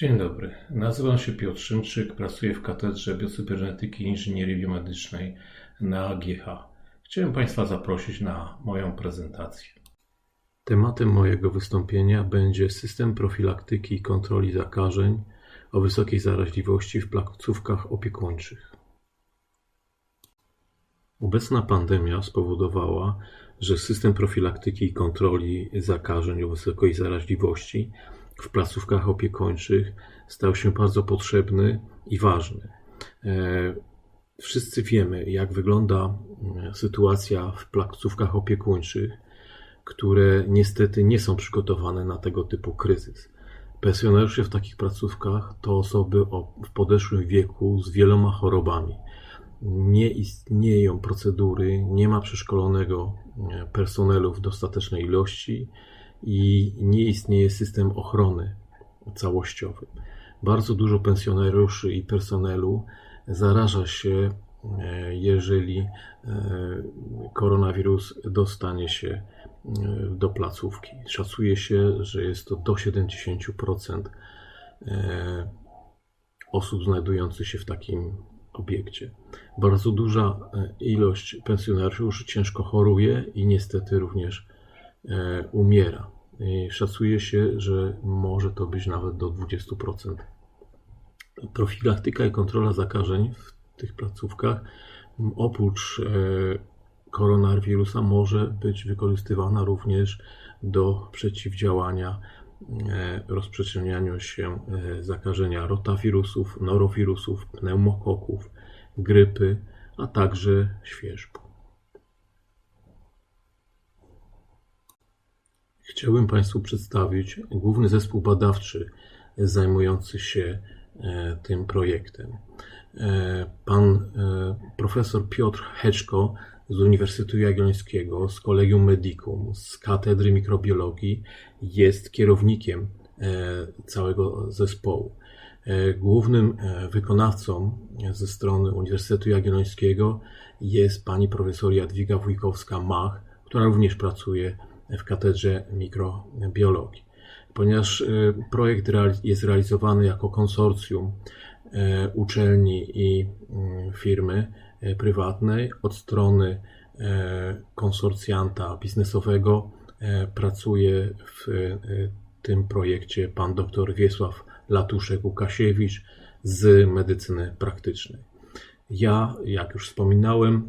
Dzień dobry, nazywam się Piotr Szymczyk, pracuję w Katedrze Biocybernetyki i Inżynierii Biomedycznej na AGH. Chciałem Państwa zaprosić na moją prezentację. Tematem mojego wystąpienia będzie system profilaktyki i kontroli zakażeń o wysokiej zaraźliwości w placówkach opiekuńczych. Obecna pandemia spowodowała, że system profilaktyki i kontroli zakażeń o wysokiej zaraźliwości w placówkach opiekuńczych stał się bardzo potrzebny i ważny. E, wszyscy wiemy, jak wygląda mm, sytuacja w placówkach opiekuńczych, które niestety nie są przygotowane na tego typu kryzys. Pensjonariusze w takich placówkach to osoby w podeszłym wieku z wieloma chorobami. Nie istnieją procedury, nie ma przeszkolonego e, personelu w dostatecznej ilości i nie istnieje system ochrony całościowy. Bardzo dużo pensjonariuszy i personelu zaraża się, e, jeżeli e, koronawirus dostanie się e, do placówki. Szacuje się, że jest to do 70% osób znajdujących się w takim obiekcie. Bardzo duża ilość pensjonariuszy ciężko choruje i niestety również umiera. I szacuje się, że może to być nawet do 20%. Profilaktyka i kontrola zakażeń w tych placówkach oprócz e, koronawirusa może być wykorzystywana również do przeciwdziałania e, rozprzestrzenianiu się zakażenia rotawirusów, norowirusów, pneumokoków, grypy, a także świeżbu. Chciałbym Państwu przedstawić główny zespół badawczy zajmujący się e, tym projektem. E, pan e, profesor Piotr Heczko z Uniwersytetu Jagiellońskiego, z Kolegium Medicum, z Katedry Mikrobiologii jest kierownikiem całego zespołu. Głównym wykonawcą ze strony Uniwersytetu Jagiellońskiego jest pani profesor Jadwiga Wójkowska-Mach, która również pracuje w katedrze mikrobiologii. Ponieważ y, projekt jest realizowany jako konsorcjum y, uczelni i y, firmy prywatnej, od strony konsorcjanta biznesowego pracuje w tym projekcie pan dr Wiesław Latuszek-Łukasiewicz z medycyny praktycznej. Ja, jak już wspominałem,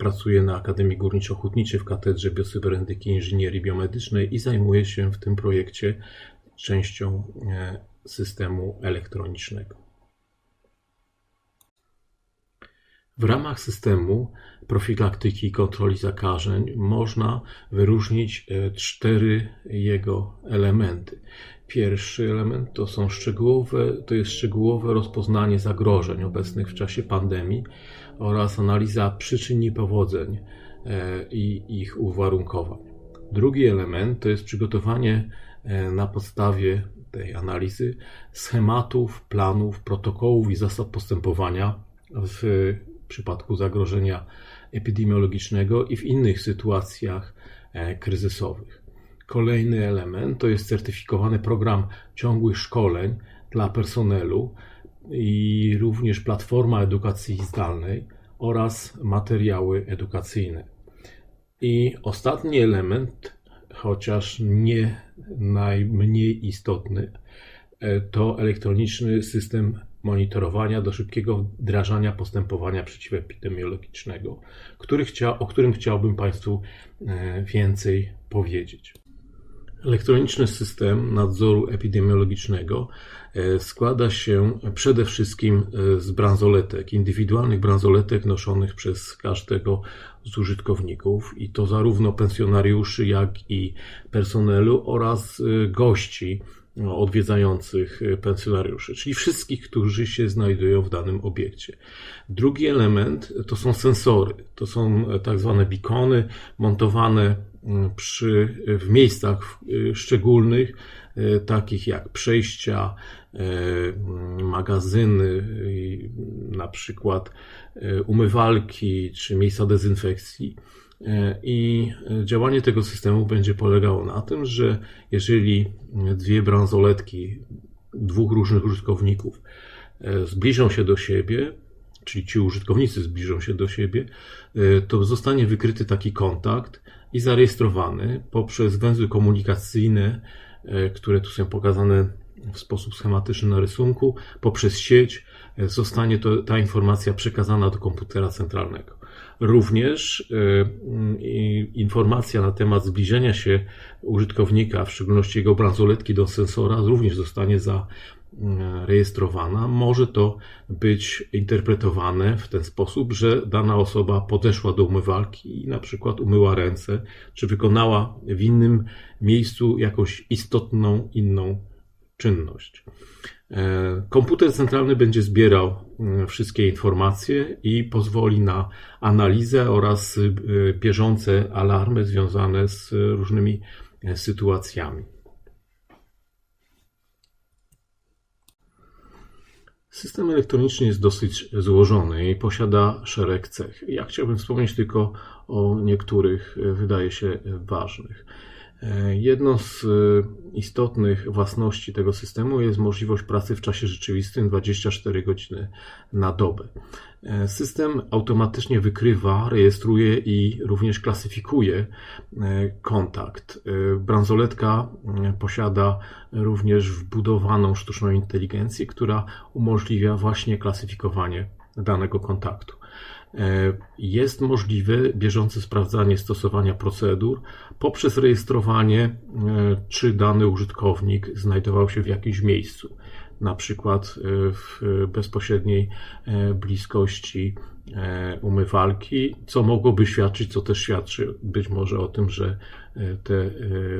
Pracuję na Akademii Górniczo-Hutniczej w Katedrze Biocybernetyki i Inżynierii Biomedycznej i zajmuję się w tym projekcie częścią e, systemu elektronicznego. W ramach systemu profilaktyki i kontroli zakażeń można wyróżnić e, cztery jego elementy. Pierwszy element to są szczegółowe, to jest szczegółowe rozpoznanie zagrożeń obecnych w czasie pandemii oraz analiza przyczyn niepowodzeń e, i ich uwarunkowań. Drugi element to jest przygotowanie e, na podstawie tej analizy schematów, planów, protokołów i zasad postępowania w przypadku zagrożenia epidemiologicznego i w innych sytuacjach e, kryzysowych. Kolejny element to jest certyfikowany program ciągłych szkoleń dla personelu i również platforma edukacji zdalnej oraz materiały edukacyjne. I ostatni element, chociaż nie najmniej istotny, e, to elektroniczny system monitorowania do szybkiego wdrażania postępowania przeciwepidemiologicznego, który chcia, o którym chciałbym Państwu e, więcej powiedzieć. Elektroniczny system nadzoru epidemiologicznego e, składa się przede wszystkim e, z bransoletek, indywidualnych bransoletek noszonych przez każdego z użytkowników i to zarówno pensjonariuszy, jak i personelu oraz gości. no, odwiedzających e, pensjonariuszy, czyli wszystkich, którzy się znajdują w danym obiekcie. Drugi element to są sensory. To są e, tak zwane beacony montowane mm, przy, w miejscach e, szczególnych, takich jak przejścia, magazyny, na przykład umywalki czy miejsca dezynfekcji. E, I działanie tego systemu będzie polegało na tym, że jeżeli dwie bransoletki dwóch różnych użytkowników zbliżą się do siebie, czyli ci użytkownicy zbliżą się do siebie, to zostanie wykryty taki kontakt i zarejestrowany poprzez węzły komunikacyjne, które tu są pokazane w sposób schematyczny na rysunku, poprzez sieć zostanie to, ta informacja przekazana do komputera centralnego. Również y, informacja na temat zbliżenia się użytkownika, w szczególności jego bransoletki do sensora, również zostanie zarejestrowana. Może to być interpretowane w ten sposób, że dana osoba podeszła do umywalki i na przykład umyła ręce, czy wykonała w innym miejscu jakąś istotną inną czynność. E, komputer centralny będzie zbierał mm, wszystkie informacje i pozwoli na analizę oraz y, bieżące alarmy związane z różnymi e, sytuacjami. System elektroniczny jest dosyć złożony i posiada szereg cech. Ja chciałbym wspomnieć tylko o niektórych, e, wydaje się, ważnych. Jedną z e, istotnych własności tego systemu jest możliwość pracy w czasie rzeczywistym 24 godziny na dobę. E, system automatycznie wykrywa, rejestruje i również klasyfikuje e, kontakt. Bransoletka posiada również wbudowaną sztuczną inteligencję, która umożliwia właśnie klasyfikowanie danego kontaktu. E, jest możliwe bieżące sprawdzanie stosowania procedur poprzez rejestrowanie, e, czy dany użytkownik znajdował się w jakimś miejscu, na przykład e, w bezpośredniej bliskości umywalki, co mogłoby świadczyć, co też świadczy być może o tym, że te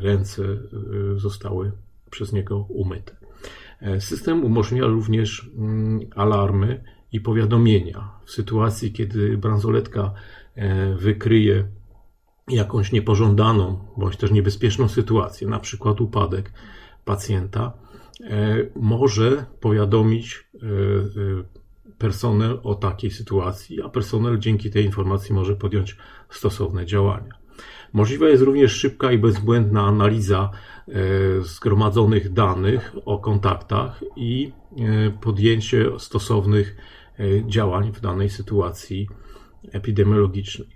ręce zostały przez niego umyte. System umożliwia również mm, alarmy i powiadomienia. W sytuacji, kiedy bransoletka e, wykryje jakąś niepożądaną bądź też niebezpieczną sytuację, na przykład upadek pacjenta, e, może powiadomić e, personel o takiej sytuacji, a personel dzięki tej informacji może podjąć stosowne działania. Możliwa jest również szybka i bezbłędna analiza zgromadzonych danych o kontaktach i podjęcie stosownych działań w danej sytuacji epidemiologicznej.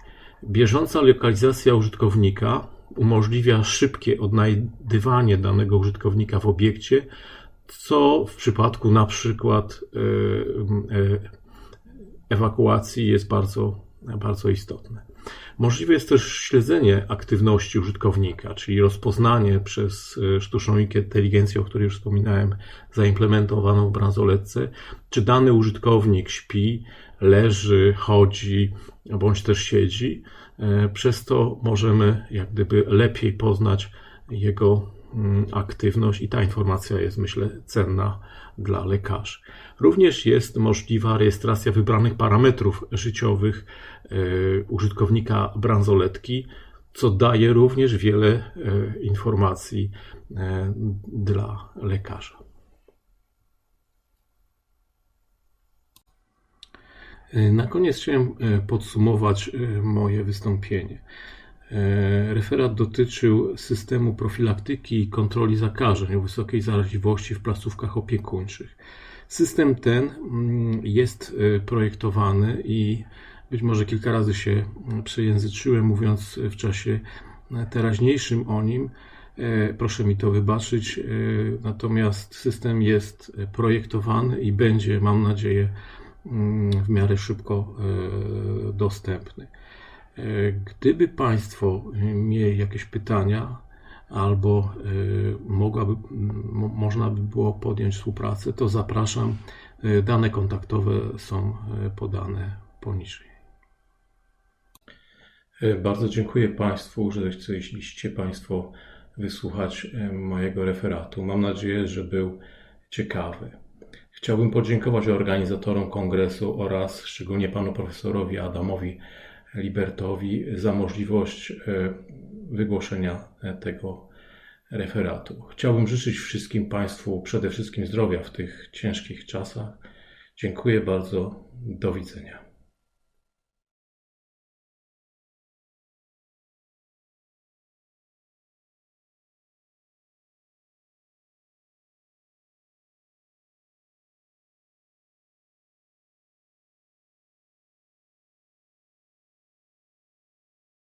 Bieżąca lokalizacja użytkownika umożliwia szybkie odnajdywanie danego użytkownika w obiekcie, co w przypadku na przykład e, e, ewakuacji jest bardzo, bardzo istotne. Możliwe jest też śledzenie aktywności użytkownika, czyli rozpoznanie przez e, sztuczną inteligencję, o której już wspominałem, zaimplementowaną w bransoletce, czy dany użytkownik śpi, leży, chodzi, bądź też siedzi. E, przez to możemy jak gdyby lepiej poznać jego aktywność i ta informacja jest, myślę, cenna dla lekarzy. Również jest możliwa rejestracja wybranych parametrów życiowych e, użytkownika bransoletki, co daje również wiele e, informacji e, dla lekarza. Na koniec chciałem podsumować moje wystąpienie. Referat dotyczył systemu profilaktyki i kontroli zakażeń o wysokiej zaraźliwości w placówkach opiekuńczych. System ten mm, jest y, projektowany i być może kilka razy się przejęzyczyłem, mówiąc w czasie teraźniejszym o nim. E, proszę mi to wybaczyć. E, natomiast system jest projektowany i będzie, mam nadzieję, mm, w miarę szybko e, dostępny. Gdyby Państwo mieli jakieś pytania, albo y, mogłaby, można by było podjąć współpracę, to zapraszam. Dane kontaktowe są podane poniżej. Bardzo dziękuję Państwu, że chcieliście Państwo wysłuchać mojego referatu. Mam nadzieję, że był ciekawy. Chciałbym podziękować organizatorom kongresu oraz szczególnie panu profesorowi Adamowi Libertowi za możliwość wygłoszenia tego referatu. Chciałbym życzyć wszystkim Państwu przede wszystkim zdrowia w tych ciężkich czasach. Dziękuję bardzo. Do widzenia.